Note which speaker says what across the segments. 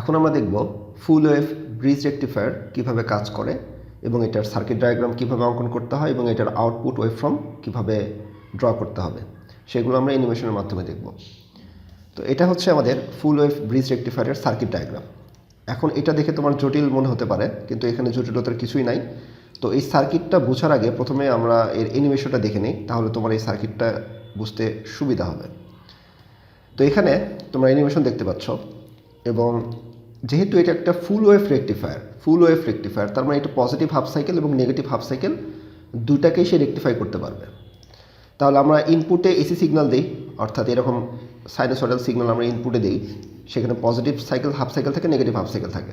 Speaker 1: এখন আমরা দেখব ফুল ওয়েভ ব্রিজ রেকটিফায়ার কীভাবে কাজ করে এবং এটার সার্কিট ডায়াগ্রাম কীভাবে অঙ্কন করতে হয় এবং এটার আউটপুট ওয়েভফর্ম কীভাবে ড্র করতে হবে, সেগুলো আমরা অ্যানিমেশনের মাধ্যমে দেখব। তো এটা হচ্ছে আমাদের ফুল ওয়েভ ব্রিজ রেকটিফায়ারের সার্কিট ডায়াগ্রাম এখন এটা দেখে তোমার জটিল মনে হতে পারে, কিন্তু এখানে জটিলতার কিছুই নাই। তো এই সার্কিটটা বোঝার আগে প্রথমে আমরা এর অ্যানিমেশনটা দেখে নিই, তাহলে তোমার এই সার্কিটটা বুঝতে সুবিধা হবে। তো এখানে তোমরা অ্যানিমেশন দেখতে পাচ্ছ এবং যেহেতু এটা একটা full wave rectifier full wave rectifier তার মানে এটা পজিটিভ হাফ সাইকেল এবং নেগেটিভ হাফ সাইকেল দুটাকেই সে রেকটিফাই করতে পারবে। তাহলে আমরা ইনপুটে এসি সিগনাল দিই, অর্থাৎ এরকম সাইনোসয়েডাল সিগনাল আমরা ইনপুটে দিই, সেখানে পজিটিভ সাইকেল হাফ সাইকেল থাকে নেগেটিভ হাফ সাইকেল থাকে।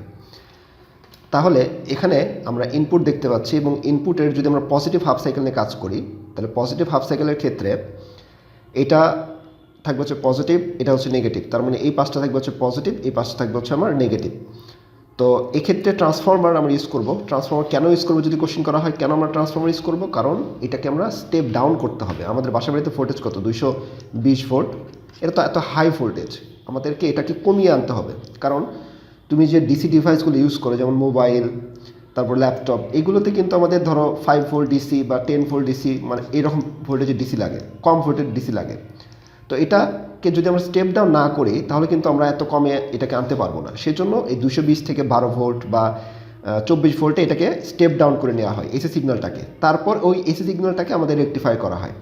Speaker 1: তাহলে এখানে আমরা ইনপুট দেখতে পাচ্ছি এবং ইনপুটের যদি আমরা পজিটিভ হাফ সাইকেল নিয়ে কাজ করি, তাহলে পজিটিভ হাফ সাইকেলের ক্ষেত্রে এটা থাকবে হচ্ছে পজিটিভ এটা হচ্ছে নেগেটিভ তার মানে এই পাঁচটা থাকবে হচ্ছে পজিটিভ এই পাঁচটা থাকবে হচ্ছে আমার নেগেটিভ তো এক্ষেত্রে ট্রান্সফর্মার আমরা ইউজ করব। ট্রান্সফর্মার কেন ইউজ করব যদি কোশ্চেন করা হয়? কেন আমরা ট্রান্সফর্মার ইউজ করব? কারণ এটাকে আমরা স্টেপ ডাউন করতে হবে। আমাদের বাসা বাড়িতে ভোল্টেজ কত? দুইশো বিশ ভোল্ট এটা তো এত হাই ভোল্টেজ আমাদেরকে এটাকে কমিয়ে আনতে হবে। কারণ তুমি যে ডিসি ডিভাইসগুলো ইউজ করো, যেমন মোবাইল তারপর ল্যাপটপ এগুলোতে কিন্তু আমাদের ধরো ফাইভ ভোল্ট ডিসি বা টেন ভোল্ট ডিসি মানে এরকম ভোল্টেজের ডিসি লাগে। কম ভোল্টের ডিসি লাগে। তো এটাকে যদি আমরা স্টেপ ডাউন না করি, তাহলে কিন্তু আমরা এত কমে এটাকে আনতে পারব না। সেজন্য এই দুশো বিশ থেকে বারো ভোল্ট বা চব্বিশ ভোল্টে এটাকে স্টেপ ডাউন করে নেওয়া হয় এসি সিগন্যালটাকে তারপর ওই এসি সিগন্যালটাকে আমাদের রেকটিফাই করা হয়।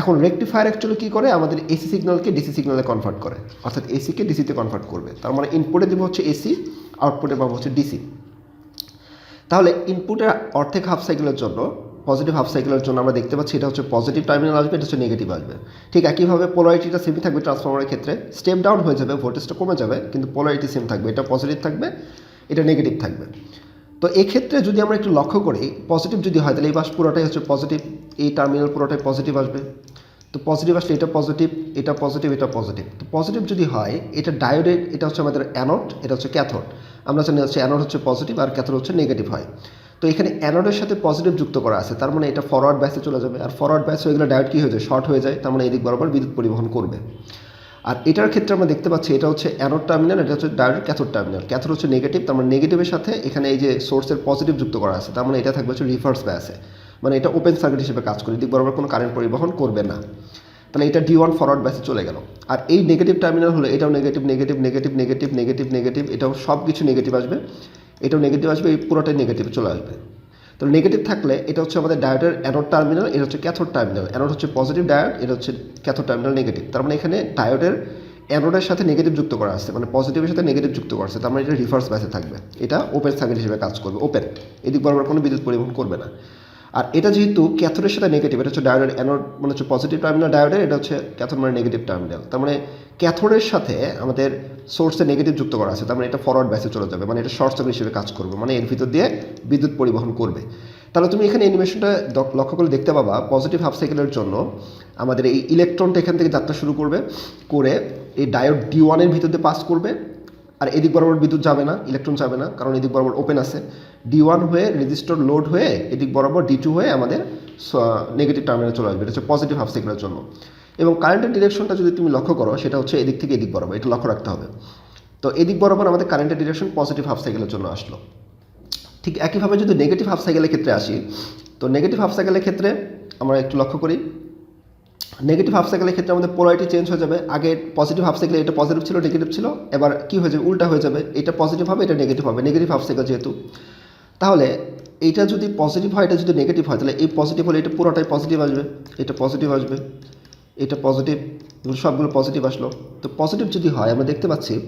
Speaker 1: এখন রেকটিফায়ার অ্যাকচুয়ালি কী করে? আমাদের এসি সিগন্যালকে ডিসি সিগন্যালে কনভার্ট করে। অর্থাৎ এসিকে ডিসিতে কনভার্ট করবে। তার মানে ইনপুটে দেবো হচ্ছে এসি আউটপুটে পাবো হচ্ছে ডিসি তাহলে ইনপুটের অর্ধেক হাফ সাইকেলের জন্য পজিটিভ হাফ সাইকেলের জন্য আমরা দেখতে পাচ্ছি এটা হচ্ছে পজিটিভ টার্মিনাল আসবে, এটা হচ্ছে নেগেটিভ আসবে। ঠিক একইভাবে পোলারিটিটা সেমই থাকবে ট্রান্সফর্মারের ক্ষেত্রে। স্টেপ ডাউন হয়ে যাবে ভোল্টেজটা কমে যাবে, কিন্তু পোলারিটি সেম থাকবে। এটা পজিটিভ থাকবে, এটা নেগেটিভ থাকবে। তো এক্ষেত্রে যদি আমরা একটু লক্ষ্য করি পজিটিভ যদি হয়, তাহলে এই বাস পুরোটাই হচ্ছে পজিটিভ এই টার্মিনাল পুরোটাই পজিটিভ আসবে। তো পজিটিভ আসলে এটা পজিটিভ এটা পজিটিভ এটা পজিটিভ তো পজিটিভ যদি হয়, এটা ডায়োডেড এটা হচ্ছে আমাদের অ্যানোড এটা হচ্ছে ক্যাথোড আমরা জানি হচ্ছে অ্যানোড হচ্ছে পজিটিভ আর ক্যাথোড হচ্ছে নেগেটিভ হয়। তো এখানে অ্যানোডের সাথে পজিটিভ যুক্ত করা আছে। তার মানে এটা ফরওয়ার্ড ব্যাসে চলে যাবে। আর ফরওয়ার্ড ব্যাস হয়ে গেলে ডায়োড কী হয়ে যায়? শর্ট হয়ে যায়। তার মানে এদিক বরাবর বিদ্যুৎ পরিবহন করবে। আর এটার ক্ষেত্রে আমরা দেখতে পাচ্ছি, এটা হচ্ছে অ্যানোড টার্মিনাল এটা হচ্ছে ডায়োড ক্যাথোড টার্মিনাল ক্যাথোড হচ্ছে নেগেটিভ তার মানে নেগেটিভের সাথে এখানে এই যে সোর্সের পজিটিভ যুক্ত করা আছে, তার মানে এটা থাকবে হচ্ছে রিভার্স ব্যাসে মানে এটা ওপেন সার্কিট হিসেবে কাজ করে। এদিক বরাবর কোনো কারেন্ট পরিবহন করবে না। তাহলে এটা ডি ওয়ান ফরওয়ার্ড ব্যাসে চলে গেল। আর এই নেগেটিভ টার্মিনাল হলো এটাও negative negative negative negative negative negative এটাও সব কিছু নেগেটিভ আসবে। এটাও নেগেটিভ আসবে, এই পুরোটাই নেগেটিভ চলে আসবে। তো নেগেটিভ থাকলে এটা হচ্ছে আমাদের ডায়োডের অ্যানোড টার্মিনাল এটা হচ্ছে ক্যাথোড টার্মিনাল অ্যানোড হচ্ছে পজিটিভ ডায়োড এটা হচ্ছে ক্যাথোড টার্মিনাল নেগেটিভ তার মানে এখানে ডায়োডের অ্যানোডের সাথে নেগেটিভ যুক্ত করা আছে মানে পজিটিভের সাথে নেগেটিভ যুক্ত করা আছে। তার মানে এটা রিভার্স ব্যাসে থাকবে। এটা ওপেন সার্কিট হিসেবে কাজ করবে ওপেন এদিক বরাবর কোনো বিদ্যুৎ পরিবহন করবে না। আর এটা যেহেতু ক্যাথোডের সাথে নেগেটিভ এটা হচ্ছে ডায়োডের অ্যানোড মানে হচ্ছে পজিটিভ টার্মিনাল ডায়োডের এটা হচ্ছে ক্যাথোড মানে নেগেটিভ টার্মিনাল তার মানে ক্যাথোডের সাথে আমাদের সোর্সে নেগেটিভ যুক্ত করা আছে, তার মানে এটা ফরওয়ার্ড ব্যাসে চলে যাবে মানে এটা শর্ট সার্কিট হিসেবে কাজ করবে মানে এর ভিতর দিয়ে বিদ্যুৎ পরিবহন করবে। তাহলে তুমি এখানে অ্যানিমেশনটা লক্ষ্য করে দেখতে পাবা পজিটিভ হাফ সাইকেলের জন্য আমাদের এই ইলেকট্রনটা এখান থেকে যাত্রা শুরু করবে, করে এই ডায়োড ডি ওয়ানের ভিতর দিয়ে পাস করবে আর এদিক বরাবর বিদ্যুৎ যাবে না ইলেকট্রন যাবে না, কারণ এদিক বরাবর ওপেন আছে। ডি ওয়ান হয়ে রেজিস্টার লোড হয়ে এদিক বরাবর ডি টু হয়ে আমাদের নেগেটিভ টার্মিনালে চলে আসবে। এটা হচ্ছে পজিটিভ হাফ সাইকেলের জন্য। এবং কারেন্টের ডিরেকশনটা যদি তুমি লক্ষ্য করো, সেটা হচ্ছে এদিক থেকে এদিক বরাবর, এটা লক্ষ্য রাখতে হবে। তো এদিক বরাবর আমাদের কারেন্টের ডিরেকশন পজিটিভ হাফ সাইকেলের জন্য আসলো। ঠিক একইভাবে যদি নেগেটিভ হাফ সাইকেলের ক্ষেত্রে আসি, তো নেগেটিভ হাফ সাইকেলের ক্ষেত্রে আমরা একটু লক্ষ্য করি নেগেটিভ হাফ সাইকেলের ক্ষেত্রে আমাদের পোলারিটি চেঞ্জ হয়ে যাবে। আগে পজিটিভ হাফ সাইকেলে এটা পজিটিভ ছিল নেগেটিভ ছিল। এবার কী হয়ে যাবে? উল্টা হয়ে যাবে। এটা পজিটিভ হবে, এটা নেগেটিভ হবে। নেগেটিভ হাফ সাইকেল যেহেতু। তাহলে এইটা যদি পজিটিভ হয়, এটা যদি নেগেটিভ হয়, তাহলে এই পজিটিভ হলে এটা পুরোটাই পজিটিভ আসবে। এটা পজিটিভ আসবে। এটা পজিটিভ সবগুলো পজিটিভ আসলো। তো পজিটিভ যদি হয়, আমরা দেখতে পাচ্ছি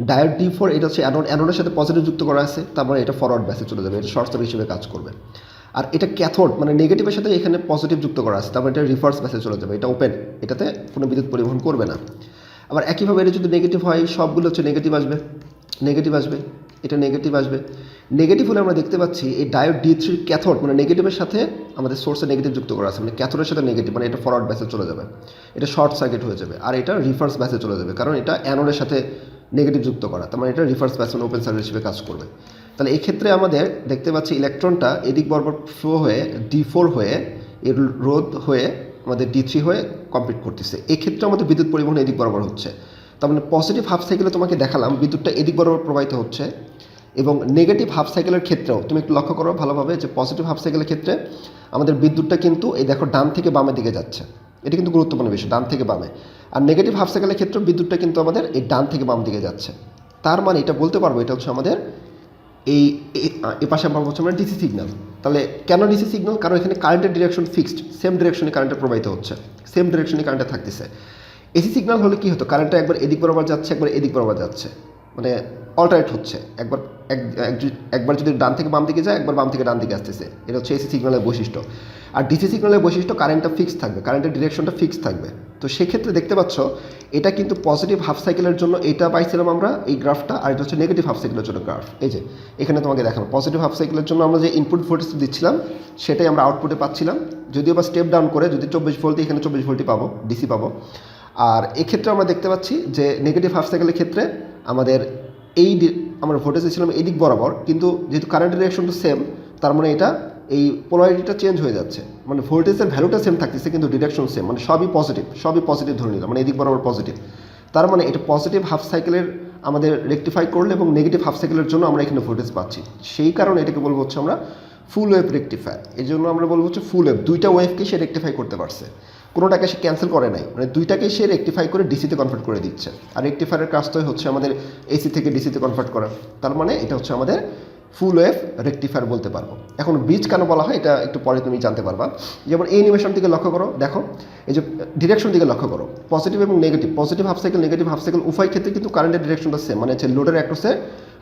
Speaker 1: ডায়োড ডি ফোর এটা হচ্ছে অ্যানোড অ্যানোডের সাথে পজিটিভ যুক্ত করা আছে। তারপরে এটা ফরওয়ার্ড ব্যাসে চলে যাবে। এটা শর্ট সার্কিট হিসেবে কাজ করবে। আর এটা ক্যাথোড মানে নেগেটিভের সাথে এখানে পজিটিভ যুক্ত করা আছে, তারপর এটা রিভার্স ব্যাসে চলে যাবে, এটা ওপেন এটাতে কোনো বিদ্যুৎ পরিবহন করবে না। আবার একইভাবে এটা যদি নেগেটিভ হয়, সবগুলো হচ্ছে নেগেটিভ আসবে নেগেটিভ আসবে, এটা নেগেটিভ আসবে। নেগেটিভ হলে আমরা দেখতে পাচ্ছি এই ডায়োড ডি থ্রির ক্যাথোড মানে নেগেটিভের সাথে আমাদের সোর্সে নেগেটিভ যুক্ত করা আছে মানে ক্যাথোডের সাথে নেগেটিভ মানে এটা ফরওয়ার্ড ব্যাসে চলে যাবে। এটা শর্ট সার্কিট হয়ে যাবে, আর এটা রিভার্স ব্যাসে চলে যাবে, কারণ এটা অ্যানোডের সাথে নেগেটিভ যুক্ত করা, তার মানে এটা রিভার্স ব্যাস মানে ওপেন সার্কিট হিসেবে কাজ করবে। তাহলে এই ক্ষেত্রে আমাদের দেখতে পাচ্ছি ইলেকট্রনটা এদিক বরাবর ফ্লো হয়ে ডি ফোর হয়ে এর রোধ হয়ে আমাদের ডি থ্রি হয়ে কমপ্লিট করতেছে। এই ক্ষেত্রে আমাদের বিদ্যুৎ পরিবহন এদিক বরাবর হচ্ছে। তার মানে পজিটিভ হাফ সাইকেলে তোমাকে দেখালাম, বিদ্যুৎটা এদিক বরাবর প্রবাহিত হচ্ছে এবং নেগেটিভ হাফ সাইকেলের ক্ষেত্রেও, তুমি একটু লক্ষ্য করো ভালোভাবে যে পজিটিভ হাফ সাইকেলের ক্ষেত্রে আমাদের বিদ্যুৎটা কিন্তু এই দেখো ডান থেকে বামের দিকে যাচ্ছে। এটা কিন্তু গুরুত্বপূর্ণ বিষয়, ডান থেকে বামে। আর নেগেটিভ হাফ সাইকেলের ক্ষেত্রে বিদ্যুৎটা কিন্তু আমাদের এই ডান থেকে বাম দিকে যাচ্ছে। তার মানে এটা বলতে পারব, এটা হচ্ছে আমাদের এই এ- পাশে আমরা হচ্ছে আমরা ডিসি সিগন্যাল তাহলে কেন ডিসি সিগন্যাল কারণ এখানে কারেন্টের ডিরেকশন ফিক্সড সেম ডিরেকশনে কারেন্টটা প্রবাহিত হচ্ছে। সেম ডিরেকশনে কারেন্টটা থাকতেছে। এসি সিগন্যাল হলে কি হতো? কারেন্টটা একবার এদিক বরাবর যাচ্ছে, একবার এদিক বরাবর যাচ্ছে। মানে অল্টারেট হচ্ছে। একবার এক, এক- একবার যদি ডান থেকে বাম দিকে যায়, একবার বাম থেকে ডান দিকে আসতেছে। এটা হচ্ছে এসি সিগন্যালের বৈশিষ্ট্য। আর ডিসি সিগন্যালের বৈশিষ্ট্য কারেন্টটা ফিক্স থাকবে কারেন্টের ডিরেকশনটা ফিক্স থাকবে। তো সেক্ষেত্রে দেখতে পাচ্ছ, এটা কিন্তু পজিটিভ হাফ সাইকেলের জন্য এটা পাইছিলাম আমরা এই গ্রাফটা আর এটা হচ্ছে নেগেটিভ হাফ সাইকেলের জন্য গ্রাফ এই যে, এখানে তোমাকে দেখানো পজিটিভ হাফ সাইকেলের জন্য আমরা যে ইনপুট ভোল্টেজ দিচ্ছিলাম, সেটাই আমরা আউটপুটে পাচ্ছিলাম। যদিও বা স্টেপ ডাউন করে যদি চব্বিশ ভোল্ট এখানে চব্বিশ ভোল্টই পাবো ডিসি পাবো। আর এক্ষেত্রে আমরা দেখতে পাচ্ছি যে নেগেটিভ হাফ সাইকেলের ক্ষেত্রে আমাদের এই আমরা ভোল্টেজ দিচ্ছিলাম এই দিক বরাবর, কিন্তু যেহেতু কারেন্ট ডিরেকশনটা সেম তার মানে এটা এই পোলারিটিটা চেঞ্জ হয়ে যাচ্ছে। মানে ভোল্টেজের ভ্যালুটা সেম থাকতেছে, কিন্তু ডিরেকশন সেম মানে সবই পজিটিভ সবই পজিটিভ ধরে নিলাম মানে এদিক বরাবর পজিটিভ তার মানে এটা পজিটিভ হাফ সাইকেলের আমাদের রেকটিফাই করলে এবং নেগেটিভ হাফ সাইকেলের জন্য আমরা এখানে ভোল্টেজ পাচ্ছি। সেই কারণে এটাকে বলব হচ্ছে আমরা ফুল ওয়েভ রেকটিফায়ার এই জন্য আমরা বলব হচ্ছে ফুল ওয়েভ দুইটা ওয়েভকে সে রেকটিফাই করতে পারছে। কোনোটাকে সে ক্যান্সেল করে নাই। মানে দুইটাকে সে রেকটিফাই করে ডিসিতে কনভার্ট করে দিচ্ছে। আর রেকটিফায়ারের কাজটাই হচ্ছে আমাদের এসি থেকে ডিসিতে কনভার্ট করা। তার মানে এটা হচ্ছে আমাদের ফুল ওয়েভ রেকটিফায়ার বলতে পারব। এখন ব্রিজ কেন বলা হয়, এটা একটু পরে তুমি জানতে পারবা। যেমন এই অ্যানিমেশন দিকে লক্ষ্য করো, দেখো, এই যে ডিরেকশন দিকে লক্ষ্য করো পজিটিভ এবং negative positive half cycle negative half cycle উভয় ক্ষেত্রে কিন্তু কারেন্টের ডিরেকশনটা সেম মানে হচ্ছে লোডের অ্যাক্রসে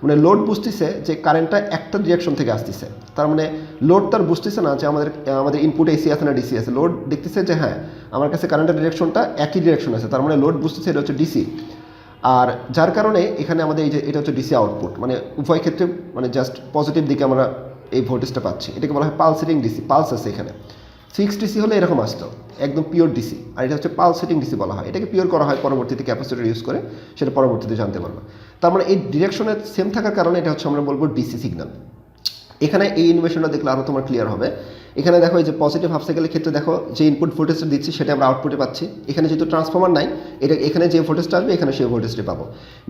Speaker 1: মানে লোড বুঝতেছে যে কারেন্টটা একটা ডিরেকশন থেকে আসতেছে। তার মানে লোড তার বুঝতেছে না যে আমাদের আমাদের ইনপুট এসি আছে না ডিসি আছে। লোড দেখতেছে যে হ্যাঁ আমার কাছে কারেন্টের ডিরেকশনটা একই ডিরেকশন আছে। তার মানে লোড বুঝতেছে এটা হচ্ছে ডিসি আর যার কারণে এখানে আমাদের এই যে, এটা হচ্ছে ডিসি আউটপুট মানে উভয় ক্ষেত্রে মানে জাস্ট পজিটিভ দিকে আমরা এই ভোল্টেজটা পাচ্ছি। এটাকে বলা হয় পালসেটিং ডিসি পালস আছে এখানে। ফিক্সড ডিসি হলে এরকম আসতো, একদম পিওর ডিসি আর এটা হচ্ছে পালসেটিং ডিসি বলা হয়। এটাকে পিওর করা হয়, পরবর্তীতে ক্যাপাসিটি ইউজ করে, সেটা পরবর্তীতে জানতে পারব। তার মানে এই ডিরেকশনের সেম থাকার কারণে এটা হচ্ছে আমরা বলব ডিসি সিগন্যাল এখানে এই ইনভেশনটা দেখলে আরও তোমার ক্লিয়ার হবে। এখানে দেখো যে পজিটিভ হাফ সাইকেলের ক্ষেত্রে দেখো যে ইনপুট ভোল্টেজটা দিচ্ছি, সেটা আমরা আউটপুটে পাচ্ছি। এখানে যেহেতু ট্রান্সফর্মার নাই, এটা এখানে যে ভোল্টেজটা আসবে, এখানে সেই ভোল্টেজটা পাবো।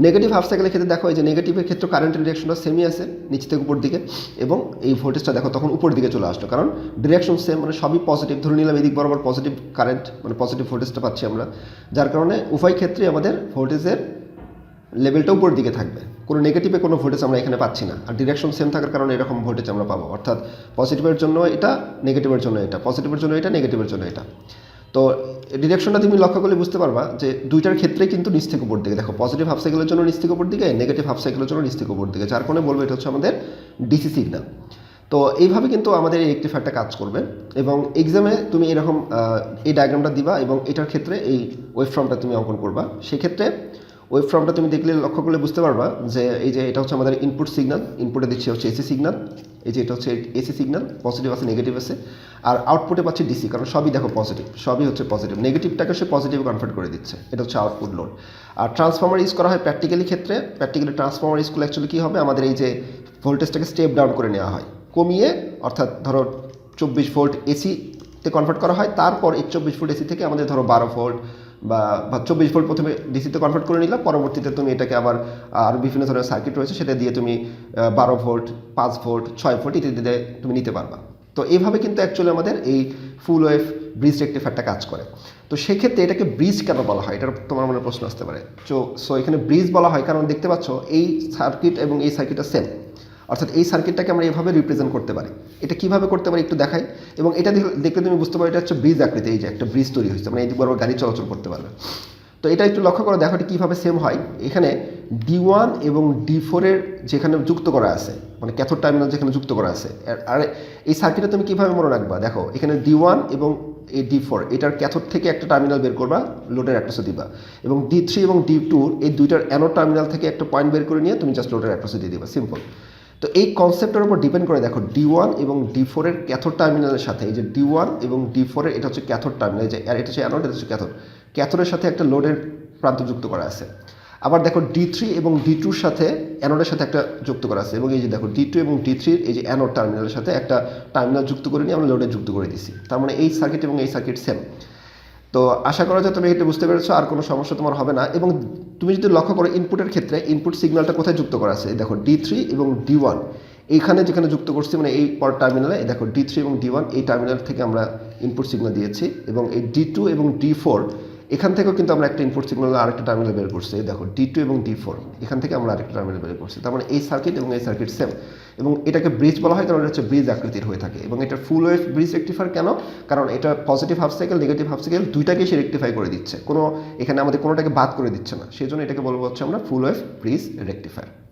Speaker 1: নেগেটিভ হাফ সাইকেলের ক্ষেত্রে দেখো যে নেগেটিভের ক্ষেত্রে কারেন্টের ডিরেকশনটা সেমই আছে, নিচ থেকে উপর দিকে। এবং এই ভোল্টেজটা দেখো তখন উপর দিকে চলে আসলো। কারণ ডিরেকশন সেম মানে সবই পজিটিভ ধরে নিলাম এদিক বরাবর পজিটিভ কারেন্ট মানে পজিটিভ ভোল্টেজটা পাচ্ছি আমরা। যার কারণে উভয় ক্ষেত্রে আমাদের ভোল্টেজের লেভেলটা উপর দিকে থাকবে। কোনো নেগেটিভে কোনো ভোল্টেজ আমরা এখানে পাচ্ছি না। আর ডিরেকশন সেম থাকার কারণে এরকম ভোল্টেজ আমরা পাবো। অর্থাৎ পজিটিভের জন্য এটা নেগেটিভের জন্য এটা পজিটিভের জন্য এটা নেগেটিভের জন্য এটা। তো ডিরেকশনটা তুমি লক্ষ্য করলে বুঝতে পারবা যে দুইটার ক্ষেত্রেই কিন্তু নিচ থেকে উপর দিকে। দেখো পজিটিভ হাফ সাইকেলের জন্য নিচ থেকে উপর দিকে নেগেটিভ হাফ সাইকেলের জন্য নিচ থেকে উপর দিকে। যার কারণে বলব এটা হচ্ছে আমাদের ডিসি সিগন্যাল তো এইভাবে কিন্তু আমাদের এই রেক্টিফায়ারটা কাজ করবে এবং এক্সামে তুমি এরকম এই ডায়াগ্রামটা দিবা এবং এটার ক্ষেত্রে এই ওয়েব ফর্মটা তুমি অঙ্কন করবা। সেক্ষেত্রে ওয়েব ফর্মটা তুমি দেখলে লক্ষ্য করলে বুঝতে পারবা যে এই যে এটা হচ্ছে আমাদের ইনপুট সিগনাল ইনপুটে দিচ্ছে হচ্ছে এসি সিগনাল এই যে এটা হচ্ছে এসি সিগনাল পজিটিভ আছে নেগেটিভ আছে, আর আউটপুটে পাচ্ছি ডিসি কারণ সবই দেখো পজিটিভ সবই হচ্ছে পজিটিভ নেগেটিভটাকে সে পজিটিভ কনভার্ট করে দিচ্ছে, এটা হচ্ছে আউটপুট লোড আর ট্রান্সফর্মার ইউজ করা হয় প্র্যাকটিক্যালি ক্ষেত্রে প্র্যাকটিক্যালি ট্রান্সফর্মার ইউজ করলে অ্যাকচুয়ালি কী হবে? আমাদের এই যে ভোল্টেজটাকে স্টেপ ডাউন করে নেওয়া হয়, কমিয়ে অর্থাৎ ধরো চব্বিশ ভোল্ট এসিতে কনভার্ট করা হয়, তারপর এই চব্বিশ ভোল্ট এসি থেকে আমাদের ধরো বারো ভোল্ট বা চব্বিশ ভোল্ট প্রথমে ডিসিতে কনভার্ট করে নিলাম পরবর্তীতে তুমি এটাকে আবার, আর বিভিন্ন ধরনের সার্কিট রয়েছে, সেটা দিয়ে তুমি বারো ভোল্ট, পাঁচ ভোল্ট, ছয় ভোল্ট ইত্যাদিতে তুমি নিতে পারবা। তো এইভাবে কিন্তু অ্যাকচুয়ালি আমাদের এই ফুল ওয়েভ ব্রিজ রেক্টিফায়ারটা কাজ করে। তো সেক্ষেত্রে এটাকে ব্রিজ কেন বলা হয়? এটার তোমার মনে প্রশ্ন আসতে পারে। তো সো এখানে ব্রিজ বলা হয় কারণ দেখতে পাচ্ছ, এই সার্কিট এবং এই সার্কিটটা সেম অর্থাৎ এই সার্কিটটাকে আমরা এভাবে রিপ্রেজেন্ট করতে পারি। এটা কীভাবে করতে পারি একটু দেখাই। এবং এটা দেখলে- তুমি বুঝতে পারো, এটা হচ্ছে ব্রিজ আকৃতি, এই যে একটা ব্রিজ তৈরি হয়েছে। মানে এদিক বরাবর গাড়ি চলাচল করতে পারবে। তো এটা একটু লক্ষ্য করো, দেখো এটা কীভাবে সেম হয়। এখানে ডি ওয়ান এবং ডি ফোরের যেখানে যুক্ত করা আছে মানে ক্যাথোড টার্মিনাল যেখানে যুক্ত করা আছে আর- এই সার্কিটে তুমি কীভাবে মনে রাখবা? দেখো, এখানে ডি ওয়ান এবং এই ডি ফোর এটার ক্যাথোড থেকে একটা টার্মিনাল বের করবা লোডের অ্যাক্রসে দিবা। এবং ডি থ্রি এবং ডি টুর এই দুইটার অ্যানো টার্মিনাল থেকে একটা পয়েন্ট বের করে নিয়ে তুমি জাস্ট লোডের অ্যাক্রসে দিয়ে দিবা। সিম্পল তো এই কনসেপ্টের উপর ডিপেন্ড করে দেখো ডি ওয়ান এবং ডি ফোরের ক্যাথোড টার্মিনালের সাথে, এই যে ডি ওয়ান এবং ডি ফোরের এটা হচ্ছে ক্যাথোড টার্মিনাল যে এটা হচ্ছে অ্যানোড এটা হচ্ছে ক্যাথোড ক্যাথোডের সাথে একটা লোডের প্রান্ত যুক্ত করা আছে। আবার দেখো ডি থ্রি এবং ডি টুর সাথে অ্যানোডের সাথে একটা যুক্ত করা আছে এবং এই যে দেখো ডি টু এবং ডি থ্রির এই যে অ্যানোড টার্মিনালের সাথে একটা টার্মিনাল যুক্ত করে নিয়ে আমরা লোডে যুক্ত করে দিছি। তার মানে এই সার্কিট এবং এই সার্কিট সেম তো আশা করা যায় তুমি এটা বুঝতে পেরেছ, আর কোনো সমস্যা তোমার হবে না। এবং তুমি যদি লক্ষ্য করো ইনপুটের ক্ষেত্রে ইনপুট সিগন্যালটা কোথায় যুক্ত করা আছে? দেখো ডি থ্রি এবং ডি ওয়ান এইখানে যেখানে যুক্ত করছি মানে এই পর টার্মিনালে দেখো ডি থ্রি এবং ডি ওয়ান এই টার্মিনাল থেকে আমরা ইনপুট সিগন্যাল দিয়েছি। এবং এই ডি টু এবং ডি ফোর এখান থেকেও কিন্তু আমরা একটা ইনপুট সিগন্যাল আরেকটা টার্মিনাল বের করছি। দেখো ডি টু এবং ডি ফোর এখান থেকে আমরা আরেকটা টার্মিনাল বের করছি। তার মানে এই সার্কিট এবং এই সার্কিট সেম এবং এটাকে ব্রিজ বলা হয়, কারণ এটা হচ্ছে ব্রিজ আকৃতির হয়ে থাকে। এবং এটা ফুল ওয়েভ ব্রিজ রেক্টিফায়ার কেন? কারণ এটা positive half cycle negative half cycle দুইটাকেই সে রেক্টিফাই করে দিচ্ছে। কোনো, এখানে আমাদের কোনোটাকে বাদ করে দিচ্ছে না। সেই জন্য এটাকে বলব হচ্ছে আমরা ফুল ওয়েভ ব্রিজ রেক্টিফায়ার